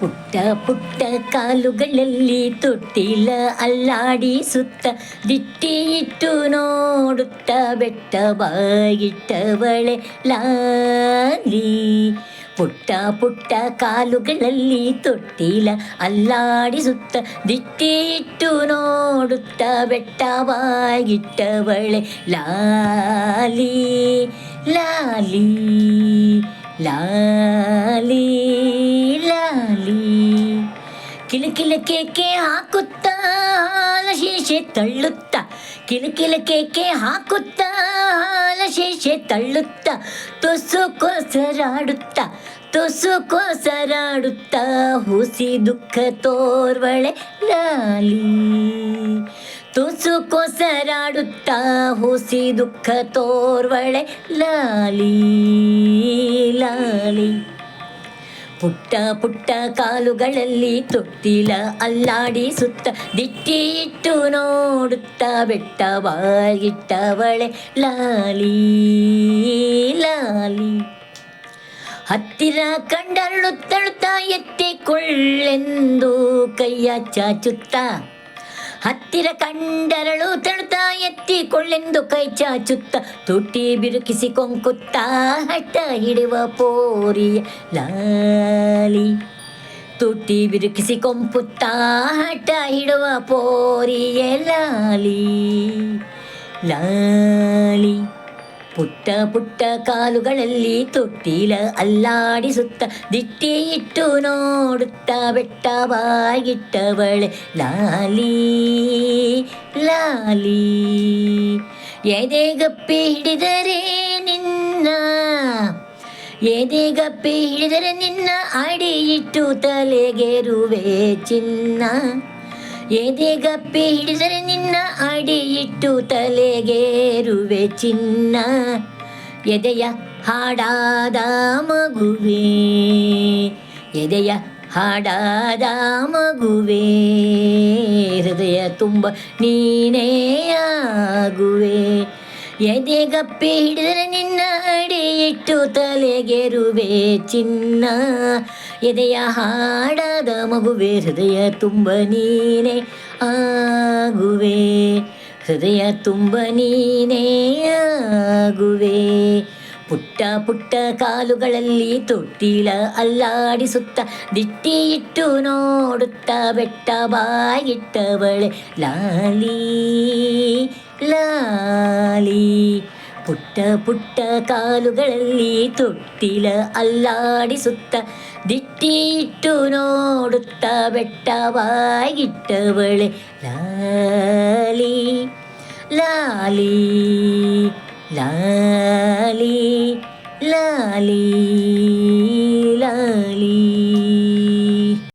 ಪುಟ್ಟ ಪುಟ್ಟ ಕಾಲುಗಳಲ್ಲಿ ತೊಟ್ಟಿಲ ಅಲ್ಲಾಡಿ ಸುತ್ತ ದಿಟ್ಟಿ ಇಟ್ಟು ನೋಡುತ್ತ ಬೆಟ್ಟ ಬಾಗಿಟ್ಟವಳೆ ಲಾಲಿ ಪುಟ್ಟ ಪುಟ್ಟ ಕಾಲುಗಳಲ್ಲಿ ತೊಟ್ಟಿಲ ಅಲ್ಲಾಡಿ ಸುತ್ತ ದಿಟ್ಟಿ ಇಟ್ಟು ನೋಡುತ್ತ ಬೆಟ್ಟ ಬಾಗಿಟ್ಟವಳೆ ಲಾಲಿ ಲಾಲಿ ಲಾಲಿ ಲಾಲಿ ಕಿಲಕಿಲ ಕೇಕೆ ಹಾಕುತ್ತಾ ಶೇಷೆ ತಳ್ಳುತ್ತಾ. ಕಿಲಕಿಲ ಕೇಕೆ ಹಾಕುತ್ತಾ ಶೇಷೆ ತಳ್ಳುತ್ತಾ. ತುಸು ಕೋಸರಾಡುತ್ತ ತುಸು ಕೋಸರಾಡುತ್ತ. ಹುಸಿ ದುಃಖ ತೋರ್ವಳೆ ಲಾಲಿ ತುಸು ಕೋಸರಾಡುತ್ತ, ಹುಸಿ ದುಃಖ ತೋರ್ವಳೆ ಲಾಲಿ ಲಾಲಿ ಪುಟ್ಟ ಪುಟ್ಟ ಕಾಲುಗಳಲ್ಲಿ ತೊಟ್ಟಿಲ ಅಲ್ಲಾಡಿ ಸುತ್ತ ದಿಟ್ಟಿ ಇಟ್ಟು ನೋಡುತ್ತಾ ಬೆಟ್ಟವಾಗಿಟ್ಟವಳೆ ಲಾಲಿ ಲಾಲಿ. ಹತ್ತಿರ ಕಂಡರಳು ತಳುತ್ತಾ ಎತ್ತಿಕೊಳ್ಳೆಂದು ಕೈಯ ಚಾಚುತ್ತಾ ಹತ್ತಿರ ಕಂಡರಳು ತಳ್ತಾ ಎತ್ತಿಕೊಳ್ಳೆಂದು ಕೈ ಚಾಚುತ್ತ ತುಟಿ ಬಿರುಕಿಸಿ ಕೊಂಕುತ್ತಾ ಹಠ ಹಿಡುವ ಪೋರಿಯ ಲಾಲಿ ತುಟಿ ಬಿರುಕಿಸಿ ಕೊಂಪುತ್ತಾ ಹಠ ಹಿಡುವ ಪೋರಿಯ ಲಾಲಿ ಲಾಲಿ ಪುಟ್ಟ ಪುಟ್ಟ ಕಾಲುಗಳಲ್ಲಿ ತೊಟ್ಟಿಲ ಅಲ್ಲಾಡಿಸುತ್ತ ದಿಟ್ಟಿ ಇಟ್ಟು ನೋಡುತ್ತ ಬೆಟ್ಟ ಬಾಗಿಟ್ಟವಳೆ ಲಾಲಿ ಲಾಲಿ. ಎದೆಗಪ್ಪಿ ಹಿಡಿದರೆ ನಿನ್ನ ಎದೆಗಪ್ಪಿ ಹಿಡಿದರೆ ನಿನ್ನ, ಅಡಿ ಇಟ್ಟು ತಲೆಗೆರುವೆ ಚಿನ್ನ. ಎದೆಗಪ್ಪಿ ಹಿಡಿದರೆ ನಿನ್ನ ಅಡಿ ಇಟ್ಟು ತಲೆಗೇರುವೆ ಚಿನ್ನ. ಎದೆಯ ಹಾಡಾದ ಮಗುವೆ, ಎದೆಯ ಹಾಡಾದ ಮಗುವೆ, ಹೃದಯ ತುಂಬ ನೀನೇ ಆಗುವೆ. ಎದೆಗಪ್ಪಿ ಹಿಡಿದರೆ ನಿನ್ನ ಅಡಿ ಇಟ್ಟು ತಲೆಗೆರುವೆ ಚಿನ್ನ. ಎದೆಯ ಹಾಡದ ಮಗುವೆ ಹೃದಯ ತುಂಬ ನೀನೇ ಆಗುವೆ. ಹೃದಯ ತುಂಬ ನೀನೇ ಆಗುವೆ. ಪುಟ್ಟ ಪುಟ್ಟ ಕಾಲುಗಳಲ್ಲಿ ತೊಟ್ಟಿಲ ಅಲ್ಲಾಡಿಸುತ್ತ ದಿಟ್ಟಿ ಇಟ್ಟು ನೋಡುತ್ತ ಬೆಟ್ಟ ಬಾಯಿಟ್ಟವಳೆ ಲಾಲಿ ಲಾಲಿ. ಪುಟ್ಟ ಪುಟ್ಟ ಕಾಲುಗಳಲ್ಲಿ ತೊಟ್ಟಿಲ ಅಲ್ಲಾಡಿಸುತ್ತ ದಿಟ್ಟಿ ಇಟ್ಟು ನೋಡುತ್ತ ಬೆಟ್ಟ ಬಾಗಿಟ್ಟವಳೆ ಲಾಲಿ ಲಾಲಿ ಲಾಲಿ ಲಾಲಿ ಲಾಲಿ